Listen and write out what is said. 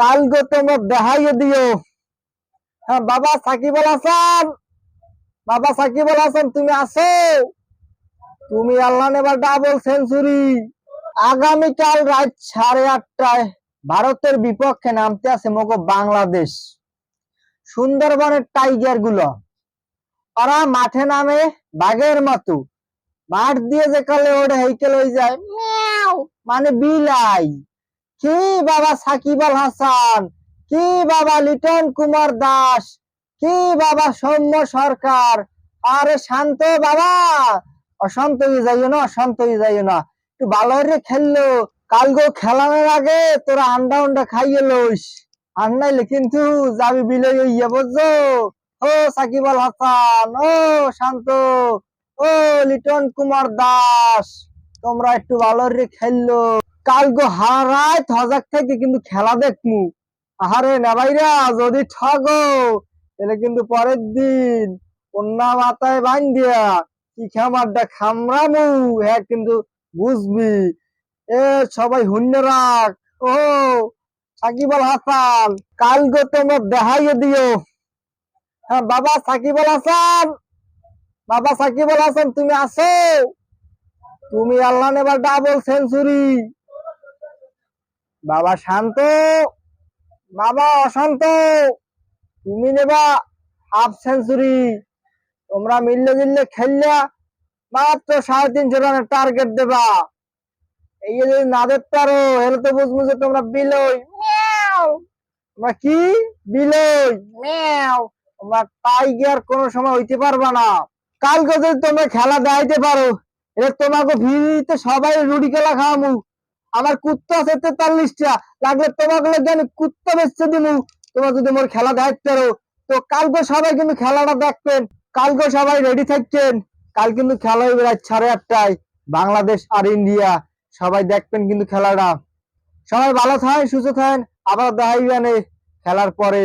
কালকে তোমরা দেখাইয়ে দিও। হ্যাঁ বাবা সাকিবুল হাসান। বাবা সাকিবুল হাসান, তুমি আসো। তুমি আল্লাহ নেবার ডাবল সেঞ্চুরি আগামীকাল রাত সাড়ে আটটায় ভারতের বিপক্ষে নামতে আছে মগো বাংলাদেশ। সুন্দরবনের টাইগারগুলো। ওরা মাঠে নামে বাঘের মতো। মাঠ দিয়ে যে কালে ওটা হেইকেল হয়ে যায় মানে বিলাই। কি বাবা সাকিব আল হাসান? কি বাবা লিটন কুমার দাস? কি বাবা সৌম্য সরকার? আরে শান্ত বাবা! অশান্ত যাইও না অশান্ত যাইও না। একটু ভালো করে খেললো কালগো খেলানোর আগে তোরা আন্ডা উন্ডা খাইয়ে লইস। আন্নাইলে কিন্তু যাবি বিলে ইয়ে বুঝছ? ও সাকিব আল হাসান, ও শান্ত, ও লিটন কুমার দাস, তোমরা একটু ভালো রে খেললো। কালগো হারায় হজাক থেকে কিন্তু খেলা দেখমু। আহারে নেবাইরা যদি ঠগো, তাহলে কিন্তু পরের দিন কন্যা মাথায় বান দিয়া কি খামারটা খামরামু হ্যাঁ কিন্তু বুঝবি। এ সবাই হুন্য রাখ ও সাকিব আল হাসান কালকে তোমরা দেখাইয়ে দিও। হ্যাঁ বাবা সাকিব আল হাসান, বাবা সাকিব আল হাসান, তুমি আসো। তুমি আল্লাহ নেবার ডাবল সেঞ্চুরি বাবা শান্ত, বাবা অশান্ত, তুমি নেবা হাফ সেঞ্চুরি তোমরা মিললে মিললে খেললা মাত্র সাড়ে তিনশো রানের টার্গেট দেবা। এই যে যদি না দেখতে পারো এলে তো বুঝব যে তোমরা বিলই। তোমরা কি? বিলই। তোমরা টাইগার কোনো সময় হইতে পারবা না। কালকে যদি তোমরা খেলা দেখাইতে পারো এটা তোমাকে ভিড়িতে সবাই রুটি খেলা খাওয়ামু। আমার কুত্তা আছে তেতাল্লিশটা। লাগলে তোমাকে আমি কুত্তা বেচতে দিমু। তোমরা যদি মোর খেলা দেখাইতে পারো তো কালকে সবাই কিন্তু খেলাটা দেখবেন। কালকে সবাই রেডি থাকছেন কাল কিন্তু খেলা হবে রাত সাড়ে আটটায়। বাংলাদেশ আর ইন্ডিয়া। সবাই দেখবেন কিন্তু খেলাটা। সবাই ভালো থাকেন, সুস্থ থাকেন। আবার দেখাইবেন খেলার পরে।